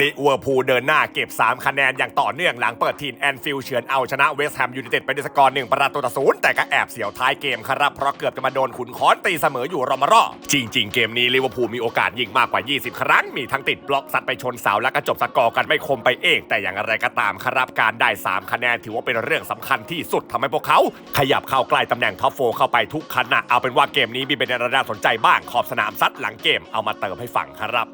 ลิเวอร์พูลเดินหน้าเก็บ 3 คะแนนอย่างต่อเนื่องหลังเปิดทีมแอนฟิลด์เฉือนเอาชนะเวสต์แฮมยูไนเต็ดไปด้วยสกอร์หนึ่งประตูต่อศูนย์แต่ก็แอบเสียวท้ายเกมครับ เพราะเกือบจะมาโดนขุนค้อนตีเสมออยู่รอมารอจริง ๆ เกมนี้ลิเวอร์พูลมีโอกาสยิงมากกว่า 20 ครั้ง มีทั้งติดบล็อกซัดไปชนเสาแล้วก็จบสกอร์กันไม่คมไปเอง แต่อย่างไรก็ตามครับการได้ 3 คะแนนถือว่าเป็นเรื่องสำคัญที่สุดทำให้พวกเขา ขยับเข้าใกล้ตำแหน่งท็อปโฟร์เข้าไปทุกขณะเอาเป็นว่าเกมนี้มีเป็นระดับสนใจบ้างขอบสนามซัดหลังเกมเอามาเติมให้ฝั่งครับ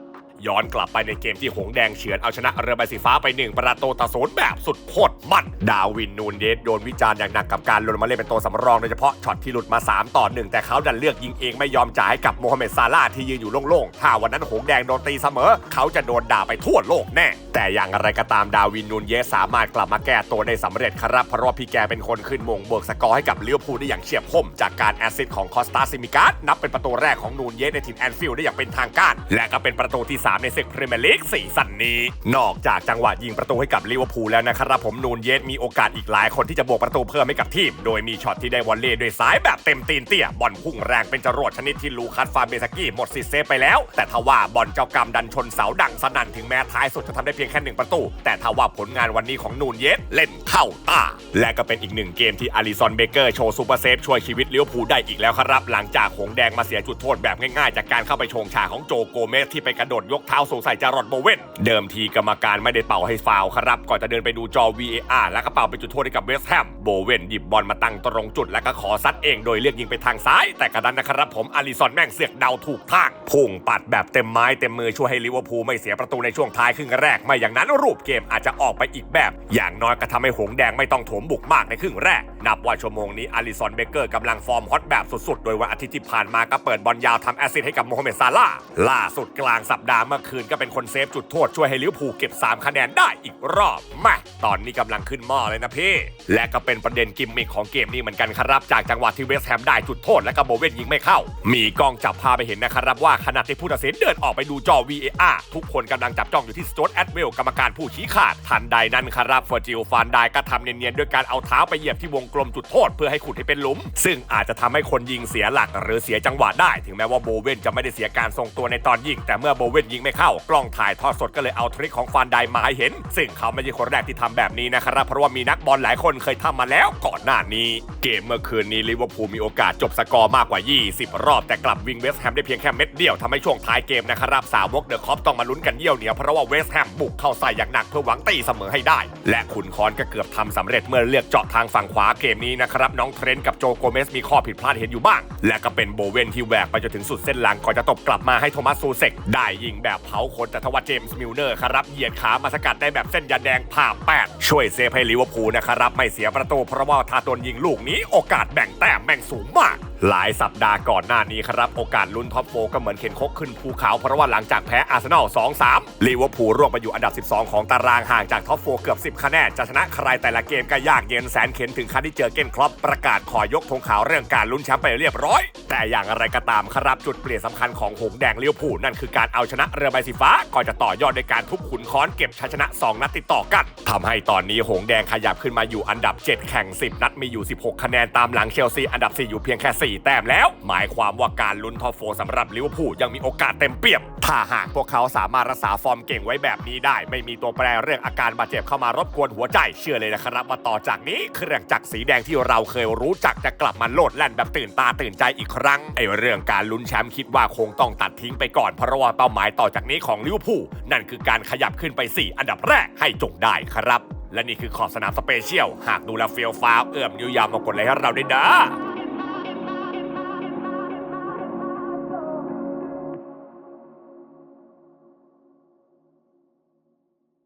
ย้อนกลับไปในเกมที่หงแดงเฉือนเอาชนะเรือใบสีฟ้าไปหนึ่งประตูต่อศูนย์แบบสุดโคตรมัน ดาวินนูนเยสโดนวิจารณ์อย่างหนักกับการลงมาเล่นเป็นตัวสำรองโดยเฉพาะช็อตที่หลุดมา 3 ต่อ 1 แต่เขาดันเลือกยิงเองไม่ยอมจ่ายให้กับโมฮัมเหม็ดซาลาที่ยืนอยู่โล่งๆ ถ้าวันนั้นหงแดงโดนตีเสมอ เขาจะโดนด่าไปทั่วโลกแน่ แต่อย่างไรก็ตามดาวินนูนเยสสามารถกลับมาแก้ตัวได้สำเร็จครับเพราะว่าพี่แกเป็นคนขึ้นมงเบิกสกอร์ให้กับเลิเวพูได้อย่างเฉียบคมจากการแอสซิสของคอสตาซิมิการ์ดนับเป็นประตูแรกของนูนเยสในทีมแอนฟิลด์ได้อย่างเป็นทางการ และก็เป็นประตูที่3ในศึกพรีเมียร์ลีกซีซั่นนี้ นอกจากจังหวะยิงประตูให้กับลิเวอร์พูลแล้วนะครับผมนูนเยสมีโอกาสอีกหลายคนที่จะบวกประตูเพิ่มให้กับทีม โดยมีช็อตที่ได้วอลเลย์ด้วยซ้ายแบบเต็มตีนเตี้ยบอลพุ่งแรงเป็นจรวดชนิดที่ลูคัสฟาเบสกี้หมดสิทธิ์เซฟไปแล้ว แต่ทว่าบอลเจ้ากรรมดันชนเสาดังสนั่นถึงแม้ท้ายสุดจะทำได้เพียงแค่หนึ่งประตู แต่ทว่าผลงานวันนี้ของนูนเยสเล่นเข้าตา และก็เป็นอีกหนึ่งเกมที่อาริซอนเบเกอร์โชว์ซูเปอร์เซฟช่วยชีวิตลิเวอร์พูลได้อีกแล้วครับหลังจากหงแดงมาเสียจุดโทษแบบง่ายๆ จากการเข้าไปชงชาของโจโกเมสที่ไปกระโดดยกเท้าสงใส่จารอดโบเวนเดิมทีกรรมการไม่ได้เป่าให้ฟาวครับ ก่อนจะเดินไปดูจอ VAR แล้วก็เป่าเป็นจุดโทษให้กับเวสต์แฮมโบเวนหยิบบอลมาตั้งตรงจุดแล้วก็ขอซัดเองโดยเลือกยิงไปทางซ้าย แต่กระนั้นนะครับผมอาริซอนแม่งเสือกเดาถูกทางพุ่งปัดแบบเต็มไม้เต็มมือช่วยให้ลิเวอร์พูลไม่เสียประตูในช่วงท้ายครึ่งแรกไม่อย่างนั้นรูปเกมอาจจะออกไปอีกแบบ อย่างน้อยก็ทำให้หงแดงไม่ต้องโถมบุกมากในครึ่งแรก นับว่าชั่วโมงนี้อาริซอนเบเกอร์กำลังฟอร์มฮอตแบบสุดๆ โดยวันอาทิตย์ที่ผ่านมาก็เปิดบอลยาวทำแอสซิสต์ให้กับโมฮัมเหม็ดซาลาล่าสุดกลางสัปดาห์เมื่อคืนก็เป็นคนเซฟจุดโทษช่วยให้ลิเวอร์พูลเก็บ 3 คะแนนได้อีกรอบแม่ตอนนี้กำลังขึ้นหม้อเลยนะพี่ และก็เป็นประเด็นกิมมิคของเกมนี้เหมือนกันครับ จากจังหวะที่เวสต์แฮมได้จุดโทษและก็โบเวนยิงไม่เข้า มีกล้องจับภาไปเห็นนะครับว่าขณะที่ผู้ตัดสินเดินออกไปดูจอ VAR ทุกคนกำลังจับจ้องอยู่ที่สโตนแอดเวลกรรมการผู้ชี้ขาดทันใดนั้นครับเฟอร์จิลฟานได้ก็ทำเนียนๆด้วยการเอาเท้าไปเหยียบที่วงกลมจุดโทษเพื่อให้ขุดให้เป็นหลุม ซึ่งอาจจะทำให้คนยิงเสียหลักหรือเสียจังหวะได้ ถึงแม้ว่าโบเวนจะไม่ได้เสียการทรงตัวในตอนยิงแต่เมื่อโบเวนยิงไม่เข้ากล้องถ่ายทอดสดก็เลยเอาทริคของฟานไดมาให้เห็น ซึ่งเขาไม่ใช่คนแรกที่ทำแบบนี้นะครับเพราะว่ามีนักบอลหลายคนเคยทำมาแล้วก่อนหน้านี้ เกมเมื่อคืนนี้ลิเวอร์พูลมีโอกาสจบสกอร์มากกว่า 20 รอบแต่กลับวิงเวสต์แฮมได้เพียงแค่เม็ดเดียวทำให้ช่วงท้ายเกมนะครับสาวกเดอะคอปต้องมาลุ้นกันเยี่ยวเหนียวเพราะว่าเวสต์แฮมบุกเข้าใส่อย่างหนักเพื่อหวังตีเสมอให้ได้ และขุนคอนก็เกือบทำสำเร็จเมื่อเลือกเจาะทางฝั่งขวาเกมนี้นะครับน้องเทรนต์กับโจโกเมสมีข้อผิดพลาดเห็นอยู่บ้าง และก็เป็นโบเวนที่แหวกไปจนถึงสุดเส้นหลังก่อนจะตบกลับมาให้โทมัสซูเซกได้ยิงแบบเผาขนแต่ทว่าเจมส์มิลเนอร์ครับเหยียดขามาสกัดได้แบบเส้นยันแดงผ่าแปดช่วยเซฟให้ลิเวอร์พูลนะครับไม่เสียประตูเพราะว่าถ้าโดนยิงลูกนี้โอกาสแบ่งแต้มแม่งสูงมาก หลายสัปดาห์ก่อนหน้านี้ครับ โอกาสลุ้นท็อปโฟก็เหมือนเข็นคกขึ้นภูเขาเพราะว่าหลังจากแพ้อาร์เซนอล 2-3 ลิเวอร์พูลร่วงไปอยู่อันดับ 12 ของตารางห่างจากท็อปโฟเกือบ 10 คะแนน จะชนะใครแต่ละเกมก็ยากเย็นแสนเข็นถึงขั้นที่เจอเกนครอปประกาศขอยกธงขาวเรื่องการลุ้นแชมป์ไปเรียบร้อย แต่อย่างไรก็ตามครับจุดเปลี่ยนสำคัญของหงแดงลิเวอร์พูลนั่นคือการเอาชนะเรือใบสีฟ้าก่อนจะต่อยอดในการทุบขุนค้อนเก็บชัยชนะ 2 นัดติดต่อกันทำให้ตอนนี้หงแดงขยับขึ้นมาอยู่อันดับ 7 แข่ง 10 นัดมีอยู่ 16 คะแนนตามหลังเชลซีอันดับ 4 อยู่เพียงแค่4 แต้มแล้ว หมายความว่าการลุ้นท็อปโฟสำหรับลิเวอร์พูลยังมีโอกาสเต็มเปี่ยม ถ้าหากพวกเขาสามารถรักษาฟอร์มเก่งไว้แบบนี้ได้ ไม่มีตัวแปรเรื่องอาการบาดเจ็บเข้ามารบกวนหัวใจ เชื่อเลยนะครับว่าต่อจากนี้เครื่องจักรสีแดงที่เราเคยรู้จักจะกลับมาโลดแล่นแบบตื่นตาตื่นใจอีกครั้งไอ้เรื่องการลุ้นแชมป์คิดว่าคงต้องตัดทิ้งไปก่อนเพราะว่าเป้าหมายต่อจากนี้ของลิเวอร์พูลนั่นคือการขยับขึ้นไป 4 อันดับแรกให้จงได้ครับและนี่คือขอบสนามสเปเชียล หากดูแลเฟียวฟ้าวเอื้อมนิ้วยาวมากดไลค์ให้เราด้วยนะ